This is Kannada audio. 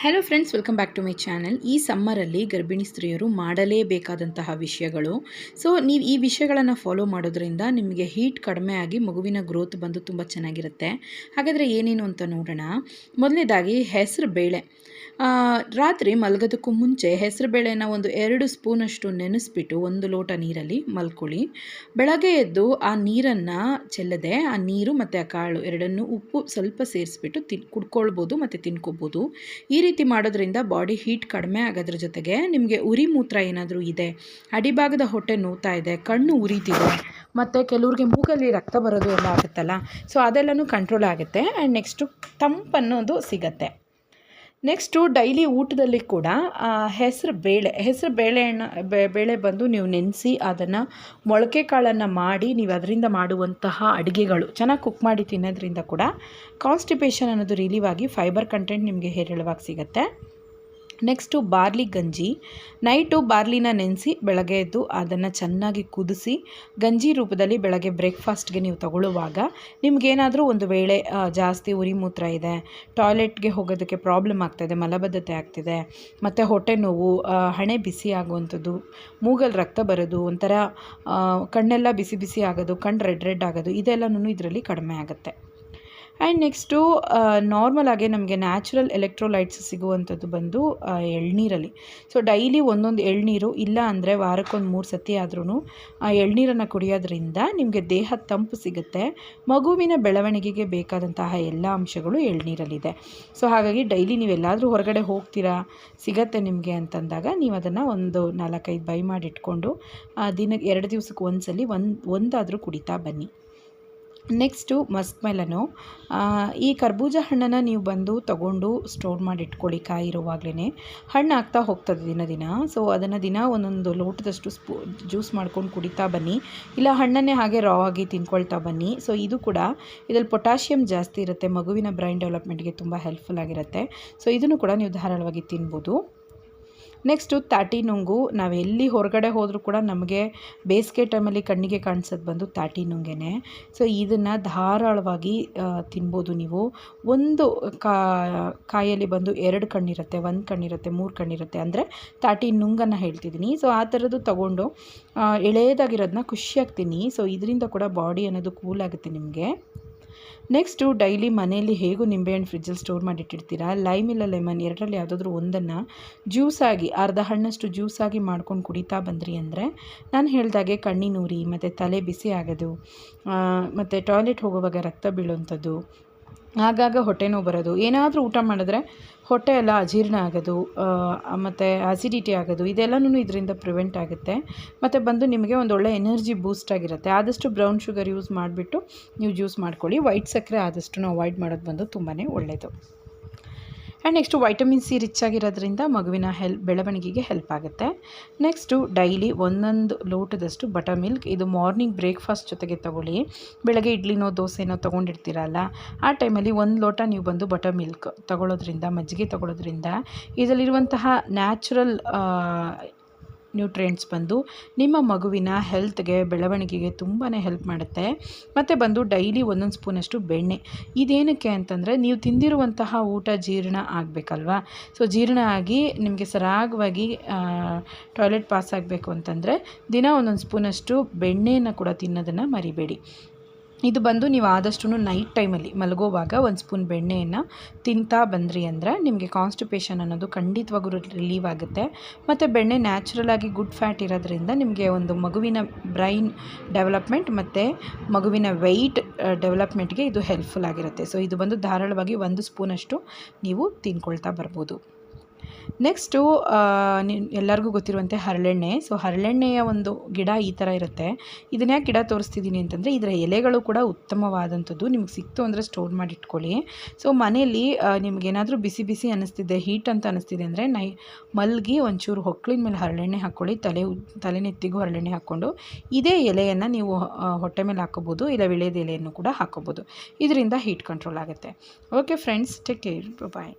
Hello friends welcome back to my channel ಈ ಸಮ್ಮರಲ್ಲಿ ಗರ್ಭಿಣಿ ಸ್ತ್ರೀಯರು ಮಾಡಲೇಬೇಕಾದಂತಹ ವಿಷಯಗಳು. ಸೊ ನೀವು ಈ ವಿಷಯಗಳನ್ನು ಫಾಲೋ ಮಾಡೋದ್ರಿಂದ ನಿಮಗೆ ಹೀಟ್ ಕಡಿಮೆ ಆಗಿ ಮಗುವಿನ ಗ್ರೋತ್ ಬಂದು ತುಂಬ ಚೆನ್ನಾಗಿರುತ್ತೆ. ಹಾಗಾದರೆ ಏನೇನು ಅಂತ ನೋಡೋಣ. ಮೊದಲನೇದಾಗಿ ಹೆಸರು ಬೇಳೆ. ರಾತ್ರಿ ಮಲಗೋದಕ್ಕೂ ಮುಂಚೆ ಹೆಸರು ಬೇಳೆನ ಒಂದು ಎರಡು ಸ್ಪೂನಷ್ಟು ನೆನೆಸ್ಬಿಟ್ಟು ಒಂದು ಲೋಟ ನೀರಲ್ಲಿ ಮಲ್ಕೊಳ್ಳಿ. ಬೆಳಗ್ಗೆ ಎದ್ದು ಆ ನೀರನ್ನು ಚೆಲ್ಲದೆ ಆ ನೀರು ಮತ್ತು ಆ ಕಾಳು ಎರಡನ್ನೂ ಉಪ್ಪು ಸ್ವಲ್ಪ ಸೇರಿಸ್ಬಿಟ್ಟು ತಿನ್, ಕುಡ್ಕೊಳ್ಬೋದು ಮತ್ತು ತಿನ್ಕೋಬೋದು. ಈ ರೀತಿ ಮಾಡೋದ್ರಿಂದ ಬಾಡಿ ಹೀಟ್ ಕಡಿಮೆ ಆಗೋದ್ರ ಜೊತೆಗೆ ನಿಮಗೆ ಉರಿ ಮೂತ್ರ ಏನಾದರೂ ಇದೆ, ಅಡಿಭಾಗದ ಹೊಟ್ಟೆ ನೋವ್ತಾ ಇದೆ, ಕಣ್ಣು ಉರಿತಿದೆ, ಮತ್ತು ಕೆಲವ್ರಿಗೆ ಮೂಗಲ್ಲಿ ರಕ್ತ ಬರೋದು ಎಲ್ಲ ಆಗುತ್ತಲ್ಲ ಸೊ ಅದೆಲ್ಲನೂ ಕಂಟ್ರೋಲ್ ಆಗುತ್ತೆ. ಆ್ಯಂಡ್ ನೆಕ್ಸ್ಟು ತಂಪನ್ನೋದು ಸಿಗತ್ತೆ. ನೆಕ್ಸ್ಟು ಡೈಲಿ ಊಟದಲ್ಲಿ ಕೂಡ ಹೆಸರು ಬೇಳೆ, ಹೆಸರು ಬೇಳೆಯನ್ನು ಬೇಳೆ ಬಂದು ನೀವು ನೆನೆಸಿ ಅದನ್ನು ಮೊಳಕೆ ಕಾಳನ್ನು ಮಾಡಿ ನೀವು ಅದರಿಂದ ಮಾಡುವಂತಹ ಅಡುಗೆಗಳು. ಚೆನ್ನಾಗಿ ಕುಕ್ ಮಾಡಿ ತಿನ್ನೋದ್ರಿಂದ ಕೂಡ ಕಾನ್ಸ್ಟಿಪೇಷನ್ ಅನ್ನೋದು ರಿಲೀವ್ ಆಗಿ ಫೈಬರ್ ಕಂಟೆಂಟ್ ನಿಮಗೆ ಹೇರಳವಾಗಿ ಸಿಗುತ್ತೆ. ನೆಕ್ಸ್ಟು ಬಾರ್ಲಿ ಗಂಜಿ. ನೈಟು ಬಾರ್ಲಿನ ನೆನೆಸಿ ಬೆಳಗ್ಗೆ ಎದ್ದು ಅದನ್ನು ಚೆನ್ನಾಗಿ ಕುದಿಸಿ, ಗಂಜಿ ರೂಪದಲ್ಲಿ ಬೆಳಗ್ಗೆ ಬ್ರೇಕ್ಫಾಸ್ಟ್ಗೆ ನೀವು ತಗೊಳ್ಳುವಾಗ ನಿಮಗೇನಾದರೂ ಒಂದು ವೇಳೆ ಜಾಸ್ತಿ ಉರಿ ಮೂತ್ರ ಇದೆ, ಟಾಯ್ಲೆಟ್ಗೆ ಹೋಗೋದಕ್ಕೆ ಪ್ರಾಬ್ಲಮ್ ಆಗ್ತಾಯಿದೆ ಮಲಬದ್ಧತೆ ಆಗ್ತಿದೆ, ಮತ್ತು ಹೊಟ್ಟೆ ನೋವು ಹಣೆ ಬಿಸಿ ಆಗುವಂಥದ್ದು ಮೂಗಲ್ಲಿ ರಕ್ತ ಬರೋದು, ಒಂಥರ ಕಣ್ಣೆಲ್ಲ ಬಿಸಿ ಬಿಸಿ ಆಗೋದು, ಕಣ್ಣು ರೆಡ್ ರೆಡ್ ಆಗೋದು, ಇದೆಲ್ಲನೂ ಇದರಲ್ಲಿ ಕಡಿಮೆ ಆಗುತ್ತೆ. ಆ್ಯಂಡ್ ನೆಕ್ಸ್ಟು ನಾರ್ಮಲ್ ಆಗಿ ನಮಗೆ ನ್ಯಾಚುರಲ್ ಎಲೆಕ್ಟ್ರೋಲೈಟ್ಸ್ ಸಿಗುವಂಥದ್ದು ಬಂದು ಎಳ್ನೀರಲ್ಲಿ. ಸೊ ಡೈಲಿ ಒಂದೊಂದು ಎಳ್ನೀರು ಇಲ್ಲ ಅಂದರೆ ವಾರಕ್ಕೊಂದು ಮೂರು ಸತಿ ಆದ್ರೂ ಆ ಎಳ್ನೀರನ್ನು ಕುಡಿಯೋದ್ರಿಂದ ನಿಮಗೆ ದೇಹ ತಂಪು ಸಿಗುತ್ತೆ. ಮಗುವಿನ ಬೆಳವಣಿಗೆಗೆ ಬೇಕಾದಂತಹ ಎಲ್ಲ ಅಂಶಗಳು ಎಳ್ನೀರಲ್ಲಿದೆ. ಸೊ ಹಾಗಾಗಿ ಡೈಲಿ ನೀವೆಲ್ಲಾದರೂ ಹೊರಗಡೆ ಹೋಗ್ತೀರಾ ಸಿಗತ್ತೆ ನಿಮಗೆ ಅಂತಂದಾಗ ನೀವು ಅದನ್ನು ಒಂದು ನಾಲ್ಕೈದು ಬೈ ಮಾಡಿ ಇಟ್ಕೊಂಡು ಆ, ದಿನಕ್ಕೆ ಎರಡು ದಿವಸಕ್ಕೆ ಒಂದ್ಸಲಿ ಒಂದು ಒಂದಾದರೂ ಕುಡಿತಾ ಬನ್ನಿ. ನೆಕ್ಸ್ಟು ಮಸ್ಕ್ ಮೆಲನು ಈ ಕರ್ಬೂಜ ಹಣ್ಣನ್ನು ನೀವು ಬಂದು ತಗೊಂಡು ಸ್ಟೋರ್ ಮಾಡಿ ಇಟ್ಕೊಳ್ಳಿ ಕಾಯಿ ಇರುವಾಗಲೇ ಹಣ್ಣು ಆಗ್ತಾ ಹೋಗ್ತದೆ ದಿನ ದಿನ. ಸೊ, ಅದನ್ನು ದಿನ ಒಂದೊಂದು ಲೋಟದಷ್ಟು ಸ್ಪೂ, ಜ್ಯೂಸ್ ಮಾಡ್ಕೊಂಡು ಕುಡಿತಾ ಬನ್ನಿ. ಇಲ್ಲ, ಹಣ್ಣನ್ನೇ ಹಾಗೆ ರಾ ಆಗಿ ತಿನ್ಕೊಳ್ತಾ ಬನ್ನಿ. ಸೊ, ಇದು ಕೂಡ ಇದರಲ್ಲಿ ಪೊಟ್ಯಾಷಿಯಮ್ ಜಾಸ್ತಿ ಇರುತ್ತೆ. ಮಗುವಿನ ಬ್ರೈನ್ ಡೆವಲಪ್ಮೆಂಟ್ಗೆ ತುಂಬ ಹೆಲ್ಪ್ಫುಲ್ ಆಗಿರುತ್ತೆ. ಸೊ, ಇದನ್ನು ಕೂಡ ನೀವು ಧಾರಾಳವಾಗಿ ತಿನ್ಬೋದು. ನೆಕ್ಸ್ಟು ತಾಟಿ ನುಂಗು ನಾವು ಎಲ್ಲಿ ಹೊರಗಡೆ ಹೋದರೂ ಕೂಡ ನಮಗೆ ಬೇಸಿಗೆ ಟೈಮಲ್ಲಿ ಕಣ್ಣಿಗೆ ಕಾಣಿಸೋದು ಬಂದು ತಾಟಿ ನುಂಗೆನೆ ಸೊ ಇದನ್ನು ಧಾರಾಳವಾಗಿ ತಿನ್ಬೋದು ನೀವು. ಒಂದು ಕಾಯಲ್ಲಿ ಬಂದು ಎರಡು ಕಣ್ಣಿರುತ್ತೆ, ಒಂದು ಕಣ್ಣಿರುತ್ತೆ, ಮೂರು ಕಣ್ಣಿರುತ್ತೆ ಅಂದರೆ ತಾಟಿ ನುಂಗನ್ನು ಹೇಳ್ತಿದ್ದೀನಿ. ಸೊ ಆ ಥರದ್ದು ತೊಗೊಂಡು ಎಳೆಯದಾಗಿರೋದನ್ನ ಖುಷಿಯಾಗ್ತೀನಿ ಸೊ ಇದರಿಂದ ಕೂಡ ಬಾಡಿ ಅನ್ನೋದು ಕೂಲ್ ಆಗುತ್ತೆ ನಿಮಗೆ. ನೆಕ್ಸ್ಟು ಡೈಲಿ ಮನೆಯಲ್ಲಿ ಹೇಗೂ ನಿಂಬೆಹಣ್ಣು ಫ್ರಿಜ್ಜಲ್ಲಿ ಸ್ಟೋರ್ ಮಾಡಿಟ್ಟಿರ್ತೀರಾ ಲೈಮ್ ಇಲ್ಲ ಲೆಮನ್ ಎರಡರಲ್ಲಿ ಯಾವುದಾದ್ರೂ ಒಂದನ್ನು ಜ್ಯೂಸಾಗಿ ಅರ್ಧ ಹಣ್ಣಷ್ಟು ಜ್ಯೂಸಾಗಿ ಮಾಡ್ಕೊಂಡು ಕುಡಿತಾ ಬಂದ್ರಿ ಅಂದರೆ, ನಾನು ಹೇಳ್ದಾಗೆ ಕಣ್ಣಿನೂರಿ, ಮತ್ತು ತಲೆ ಬಿಸಿ ಆಗೋದು ಮತ್ತು ಟಾಯ್ಲೆಟ್ ಹೋಗುವಾಗ ರಕ್ತ ಬೀಳುವಂಥದ್ದು ಆಗಾಗ ಹೊಟ್ಟೆ ನೋವು ಬರೋದು. ಏನಾದರೂ ಊಟ ಮಾಡಿದ್ರೆ ಹೊಟ್ಟೆ ಎಲ್ಲ ಅಜೀರ್ಣ ಆಗೋದು ಮತ್ತು ಆಸಿಡಿಟಿ ಆಗೋದು, ಇದೆಲ್ಲನೂ ಇದರಿಂದ ಪ್ರಿವೆಂಟ್ ಆಗುತ್ತೆ. ಮತ್ತು ಬಂದು ನಿಮಗೆ ಒಂದು ಒಳ್ಳೆ ಎನರ್ಜಿ ಬೂಸ್ಟ್ ಆಗಿರುತ್ತೆ. ಆದಷ್ಟು ಬ್ರೌನ್ ಶುಗರ್ ಯೂಸ್ ಮಾಡಿಬಿಟ್ಟು ನೀವು ಜ್ಯೂಸ್ ಮಾಡ್ಕೊಳ್ಳಿ. ವೈಟ್ ಸಕ್ಕರೆ ಆದಷ್ಟು ಅವಾಯ್ಡ್ ಮಾಡೋದು ಬಂದು ತುಂಬಾ ಒಳ್ಳೆಯದು and next vitamin C rich ಆಗಿರೋದ್ರಿಂದ ಮಗುವಿನ ಹೆಲ್ ಬೆಳವಣಿಗೆಗೆ ಹೆಲ್ಪ್ ಆಗುತ್ತೆ. ನೆಕ್ಸ್ಟು ಡೈಲಿ ಒಂದೊಂದು ಲೋಟದಷ್ಟು ಬಟರ್ ಮಿಲ್ಕ್ ಇದು ಮಾರ್ನಿಂಗ್ ಬ್ರೇಕ್ಫಾಸ್ಟ್ ಜೊತೆಗೆ ತಗೊಳ್ಳಿ. ಬೆಳಗ್ಗೆ ಇಡ್ಲಿನೋ, ದೋಸೆನೋ ತೊಗೊಂಡಿರ್ತೀರಲ್ಲ, ಆ ಟೈಮಲ್ಲಿ ಒಂದು ಲೋಟ ನೀವು ಬಂದು ಬಟರ್ ಮಿಲ್ಕ್ ತಗೊಳ್ಳೋದ್ರಿಂದ ಮಜ್ಜಿಗೆ ತಗೊಳ್ಳೋದ್ರಿಂದ ಇದರಲ್ಲಿರುವಂತಹ ನ್ಯಾಚುರಲ್ ನ್ಯೂಟ್ರಿಯೆಂಟ್ಸ್ ಬಂದು ನಿಮ್ಮ ಮಗುವಿನ ಹೆಲ್ತ್ಗೆ ಬೆಳವಣಿಗೆಗೆ ತುಂಬಾ ಹೆಲ್ಪ್ ಮಾಡುತ್ತೆ. ಮತ್ತು ಬಂದು ಡೈಲಿ ಒಂದೊಂದು ಸ್ಪೂನಷ್ಟು ಬೆಣ್ಣೆ. ಇದೇನಕ್ಕೆ ಅಂತಂದರೆ, ನೀವು ತಿಂದಿರುವಂತಹ ಊಟ ಜೀರ್ಣ ಆಗಬೇಕಲ್ವಾ? ಸೊ ಜೀರ್ಣ ಆಗಿ ನಿಮಗೆ ಸರಾಗವಾಗಿ ಟಾಯ್ಲೆಟ್ ಪಾಸ್ ಆಗಬೇಕು ಅಂತಂದರೆ ದಿನ ಒಂದೊಂದು ಸ್ಪೂನಷ್ಟು ಬೆಣ್ಣೆಯನ್ನು ಕೂಡ ತಿನ್ನೋದನ್ನು ಮರಿಬೇಡಿ. ಇದು ಬಂದು ನೀವು ಆದಷ್ಟು ನೈಟ್ ಟೈಮಲ್ಲಿ ಮಲಗೋವಾಗ ಒಂದು ಸ್ಪೂನ್ ಬೆಣ್ಣೆಯನ್ನು ತಿಂತಾ ಬಂದ್ರಿ ಅಂದರೆ ನಿಮಗೆ ಕಾನ್ಸ್ಟಿಪೇಷನ್ ಅನ್ನೋದು ಖಂಡಿತವಾಗೂ ರಿಲೀವ್ ಆಗುತ್ತೆ. ಮತ್ತು ಬೆಣ್ಣೆ ನ್ಯಾಚುರಲ್ ಆಗಿ ಗುಡ್ ಫ್ಯಾಟ್ ಇರೋದ್ರಿಂದ ನಿಮಗೆ ಒಂದು ಮಗುವಿನ ಬ್ರೈನ್ ಡೆವಲಪ್ಮೆಂಟ್ ಮತ್ತು ಮಗುವಿನ ವೆಯ್ಟ್ ಡೆವಲಪ್ಮೆಂಟ್ಗೆ ಇದು ಹೆಲ್ಪ್ಫುಲ್ ಆಗಿರುತ್ತೆ. ಸೊ ಇದು ಬಂದು ಧಾರಾಳವಾಗಿ ಒಂದು ಸ್ಪೂನಷ್ಟು ನೀವು ತಿನ್ಕೊಳ್ತಾ ಬರ್ಬೋದು. ನೆಕ್ಸ್ಟು ಎಲ್ಲರಿಗೂ ಗೊತ್ತಿರುವಂತೆ ಹರಳೆಣ್ಣೆ. ಸೊ ಹರಳೆಣ್ಣೆಯ ಒಂದು ಗಿಡ ಈ ಥರ ಇರುತ್ತೆ. ಇದನ್ನ ಯಾಕೆ ಗಿಡ ತೋರಿಸ್ತಿದ್ದೀನಿ ಅಂತಂದರೆ, ಇದರ ಎಲೆಗಳು ಕೂಡ ಉತ್ತಮವಾದಂಥದ್ದು. ನಿಮ್ಗೆ ಸಿಕ್ತು ಅಂದರೆ ಸ್ಟೋರ್ ಮಾಡಿ ಇಟ್ಕೊಳ್ಳಿ ಸೊ ಮನೆಯಲ್ಲಿ ನಿಮಗೇನಾದರೂ ಬಿಸಿ ಬಿಸಿ ಅನ್ನಿಸ್ತಿದೆ ಹೀಟ್ ಅಂತ ಅನ್ನಿಸ್ತಿದೆ ಅಂದರೆ, ನೈ, ಮಲ್ಗಿ ಒಂಚೂರು ಹೊಕ್ಕಳಿನ ಮೇಲೆ ಹರಳೆಣ್ಣೆ ಹಾಕ್ಕೊಳ್ಳಿ. ತಲೆ ತಲೆನೆತ್ತಿಗೂ ಹರಳೆಣ್ಣೆ ಹಾಕ್ಕೊಂಡು, ಇದೇ ಎಲೆಯನ್ನು ನೀವು ಹೊಟ್ಟೆ ಮೇಲೆ ಹಾಕೋಬೋದು ಇಲ್ಲ ವಿಳೆದ ಎಲೆಯನ್ನು ಕೂಡ ಹಾಕೋಬೋದು ಇದರಿಂದ ಹೀಟ್ ಕಂಟ್ರೋಲ್ ಆಗುತ್ತೆ. Okay friends take care bye